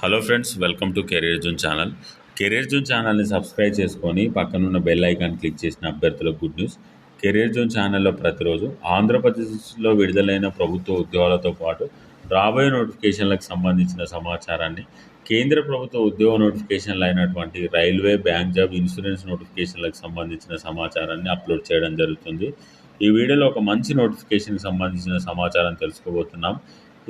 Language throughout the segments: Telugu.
Hello friends welcome to career zone channel. Career zone ఛానల్ని సబ్స్క్రైబ్ చేసుకొని పక్కనున్న బెల్ ఐకాన్ క్లిక్ చేసిన అభ్యర్థులకు గుడ్ న్యూస్. కెరీర్ జోన్ ఛానల్లో ప్రతిరోజు ఆంధ్రప్రదేశ్లో విడుదలైన ప్రభుత్వ ఉద్యోగాలతో పాటు రాబోయే నోటిఫికేషన్లకు సంబంధించిన సమాచారాన్ని కేంద్ర ప్రభుత్వ ఉద్యోగ నోటిఫికేషన్లు అయినటువంటి రైల్వే బ్యాంక్ జాబ్ ఇన్సూరెన్స్ నోటిఫికేషన్లకు సంబంధించిన సమాచారాన్ని అప్లోడ్ చేయడం జరుగుతుంది. ఈ వీడియోలో ఒక మంచి నోటిఫికేషన్కి సంబంధించిన సమాచారం తెలుసుకోబోతున్నాం.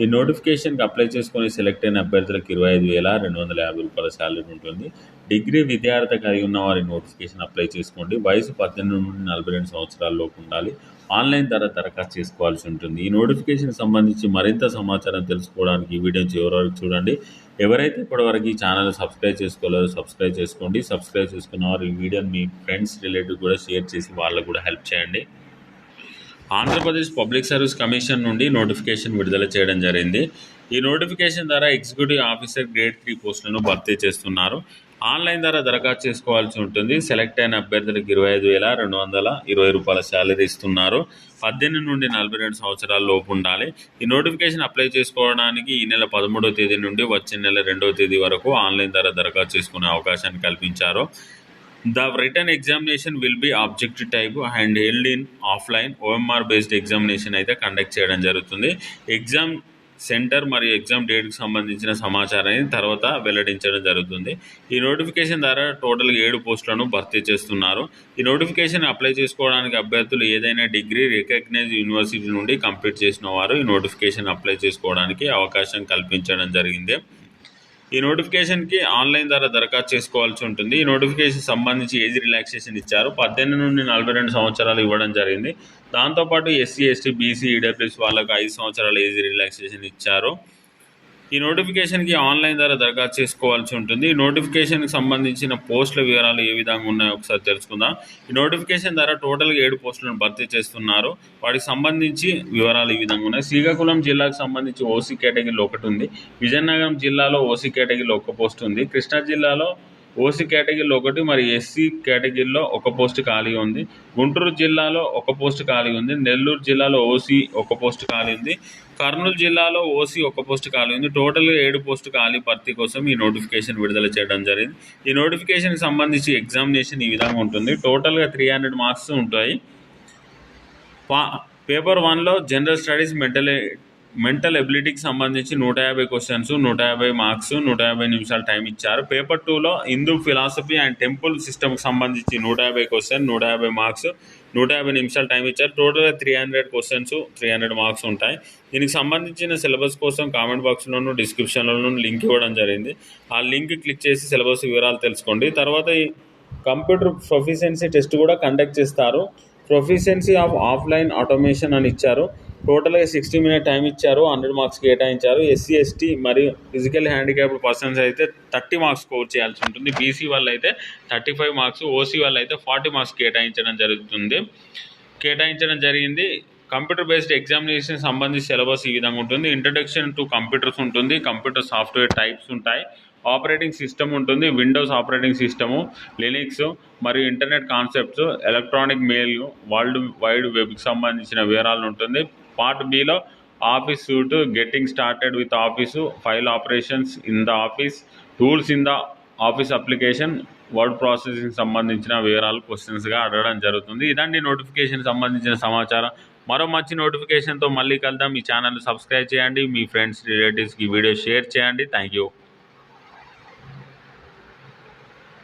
ఈ నోటిఫికేషన్కి అప్లై చేసుకొని సెలెక్ట్ అయిన అభ్యర్థులకు ఇరవై ఐదు వేల రెండు వందల యాభై రూపాయల శాలరీ ఉంటుంది. డిగ్రీ విద్యార్థి కలిగి ఉన్న వారి నోటిఫికేషన్ అప్లై చేసుకోండి. వయసు పద్దెనిమిది నుండి నలభై రెండు సంవత్సరాల్లోపు ఉండాలి. ఆన్లైన్ ద్వారా దరఖాస్తు చేసుకోవాల్సి ఉంటుంది. ఈ నోటిఫికేషన్ సంబంధించి మరింత సమాచారం తెలుసుకోవడానికి ఈ వీడియో చివరి వరకు చూడండి. ఎవరైతే ఇప్పటివరకు ఈ ఛానల్ సబ్స్క్రైబ్ చేసుకోలేదో సబ్స్క్రైబ్ చేసుకోండి. సబ్స్క్రైబ్ చేసుకున్న వారు ఈ వీడియోని మీ ఫ్రెండ్స్ రిలేటివ్ కూడా షేర్ చేసి వాళ్ళకు కూడా హెల్ప్ చేయండి. ఆంధ్రప్రదేశ్ పబ్లిక్ సర్వీస్ కమిషన్ నుండి నోటిఫికేషన్ విడుదల చేయడం జరిగింది. ఈ నోటిఫికేషన్ ద్వారా ఎగ్జిక్యూటివ్ ఆఫీసర్ గ్రేడ్ త్రీ పోస్టులను భర్తీ చేస్తున్నారు. ఆన్లైన్ ద్వారా దరఖాస్తు చేసుకోవాల్సి ఉంటుంది. సెలెక్ట్ అయిన అభ్యర్థులకు ఇరవై ఐదు వేల రెండు వందల ఇరవై రూపాయల శాలరీ ఇస్తున్నారు. పద్దెనిమిది నుండి నలభై రెండు సంవత్సరాల లోపు ఉండాలి. ఈ నోటిఫికేషన్ అప్లై చేసుకోవడానికి ఈ నెల పదమూడవ తేదీ నుండి వచ్చే నెల రెండవ తేదీ వరకు ఆన్లైన్ ద్వారా దరఖాస్తు చేసుకునే అవకాశాన్ని కల్పించారు. The written examination will be objective type and held in offline OMR based examination అయితే కండక్ట్ చేయడం జరుగుతుంది. ఎగ్జామ్ సెంటర్ మరియు ఎగ్జామ్ డేట్కి సంబంధించిన సమాచారాన్ని తర్వాత వెల్లడించడం జరుగుతుంది. ఈ నోటిఫికేషన్ ద్వారా టోటల్గా ఏడు పోస్టులను భర్తీ చేస్తున్నారు. ఈ నోటిఫికేషన్ అప్లై చేసుకోవడానికి అభ్యర్థులు ఏదైనా డిగ్రీ రికగ్నైజ్ యూనివర్సిటీ నుండి కంప్లీట్ చేసిన వారు ఈ నోటిఫికేషన్ అప్లై చేసుకోవడానికి అవకాశం కల్పించడం జరిగింది. ఈ నోటిఫికేషన్కి ఆన్లైన్ ద్వారా దరఖాస్తు చేసుకోవాల్సి ఉంటుంది. ఈ నోటిఫికేషన్ సంబంధించి ఏజ్ రిలాక్సేషన్ ఇచ్చారు పద్దెనిమిది నుండి నలభై రెండు సంవత్సరాలు ఇవ్వడం జరిగింది. దాంతోపాటు ఎస్సీ ఎస్టీ బీసీ ఈడబ్ల్యూఎస్ వాళ్ళకు ఐదు సంవత్సరాలు ఏజ్ రిలాక్సేషన్ ఇచ్చారు ఈ నోటిఫికేషన్కి ఆన్లైన్ ద్వారా దరఖాస్తు చేసుకోవాల్సి ఉంటుంది. ఈ నోటిఫికేషన్కి సంబంధించిన పోస్టుల వివరాలు ఏ విధంగా ఉన్నాయో ఒకసారి తెలుసుకుందాం. ఈ నోటిఫికేషన్ ద్వారా టోటల్గా ఏడు పోస్టులను భర్తీ చేస్తున్నారు. వాటికి సంబంధించి వివరాలు ఈ విధంగా ఉన్నాయి. శ్రీకాకుళం జిల్లాకు సంబంధించి ఓసీ కేటగిరీలో ఒకటి ఉంది. విజయనగరం జిల్లాలో ఓసీ కేటగిరీలో ఒక పోస్ట్ ఉంది. కృష్ణా జిల్లాలో ఓసీ కేటగిరీలో ఒకటి మరి ఎస్సీ కేటగిరీలో ఒక పోస్ట్ ఖాళీ ఉంది. గుంటూరు జిల్లాలో ఒక పోస్ట్ ఖాళీ ఉంది. నెల్లూరు జిల్లాలో ఓసీ ఒక పోస్ట్ ఖాళీ ఉంది. కర్నూలు జిల్లాలో ఓసీ ఒక పోస్ట్ ఖాళీ ఉంది. టోటల్గా ఏడు పోస్ట్ ఖాళీ భర్తీ కోసం ఈ నోటిఫికేషన్ విడుదల చేయడం జరిగింది. ఈ నోటిఫికేషన్కి సంబంధించి ఎగ్జామినేషన్ ఈ విధంగా ఉంటుంది. టోటల్గా త్రీ హండ్రెడ్ మార్క్స్ ఉంటాయి. పా పేపర్ వన్లో జనరల్ స్టడీస్ మెంటల్ మెంటల్ ఎబిలిటీకి సంబంధించి నూట యాభై క్వశ్చన్స్ నూట యాభై మార్క్స్ నూట యాభై నిమిషాలు టైం ఇచ్చారు. పేపర్ టూలో హిందూ ఫిలాసఫీ అండ్ టెంపుల్ సిస్టమ్కి సంబంధించి నూట యాభై క్వశ్చన్ నూట యాభై మార్క్స్ నూట యాభై నిమిషాలు టైం ఇచ్చారు. టోటల్గా three hundred questions three hundred marks ఉంటాయి. దీనికి సంబంధించిన సిలబస్ కోసం కామెంట్ బాక్స్లోనూ డిస్క్రిప్షన్లోనూ లింక్ ఇవ్వడం జరిగింది. ఆ లింక్ క్లిక్ చేసి సిలబస్ వివరాలు తెలుసుకోండి. తర్వాత ఈ కంప్యూటర్ ప్రొఫిషియన్సీ టెస్ట్ కూడా కండక్ట్ చేస్తారు. ప్రొఫిషియన్సీ ఆఫ్ ఆఫ్లైన్ ఆటోమేషన్ అని ఇచ్చారు. టోటల్గా సిక్స్టీ మినిట్ టైం ఇచ్చారు హండ్రెడ్ మార్క్స్ కేటాయించారు. ఎస్సీ ఎస్టీ మరియు ఫిజికల్ హ్యాండిక్యాప్డ్ పర్సన్స్ అయితే థర్టీ మార్క్స్ స్కోర్ చేయాల్సి ఉంటుంది. బీసీ వాళ్ళు అయితే థర్టీ ఫైవ్ మార్క్స్ ఓసీ వాళ్ళు అయితే ఫార్టీ మార్క్స్ కేటాయించడం జరుగుతుంది. కేటాయించడం జరిగింది. కంప్యూటర్ బేస్డ్ ఎగ్జామినేషన్ సంబంధించి సిలబస్ ఈ విధంగా ఉంటుంది. ఇంట్రడక్షన్ టు కంప్యూటర్స్ ఉంటుంది. కంప్యూటర్ సాఫ్ట్వేర్ టైప్స్ ఉంటాయి. ఆపరేటింగ్ సిస్టమ్ ఉంటుంది. విండోస్ ఆపరేటింగ్ సిస్టము లినిక్స్ మరియు internet concepts electronic mail world wide వెబ్కి సంబంధించిన వివరాలు ఉంటుంది. Part below office suite getting started with office file operations in the office tools in the office application word processing సంబంధించిన వివరాలు క్వశ్చన్స్గా అడగడం జరుగుతుంది. ఇదండి నోటిఫికేషన్ సంబంధించిన సమాచారం. మరో మంచి నోటిఫికేషన్తో మళ్ళీ కలుద్దాం. మీ ఛానల్ సబ్స్క్రైబ్ చేయండి. మీ ఫ్రెండ్స్ రిలేటివ్స్కి వీడియో షేర్ చేయండి. Thank you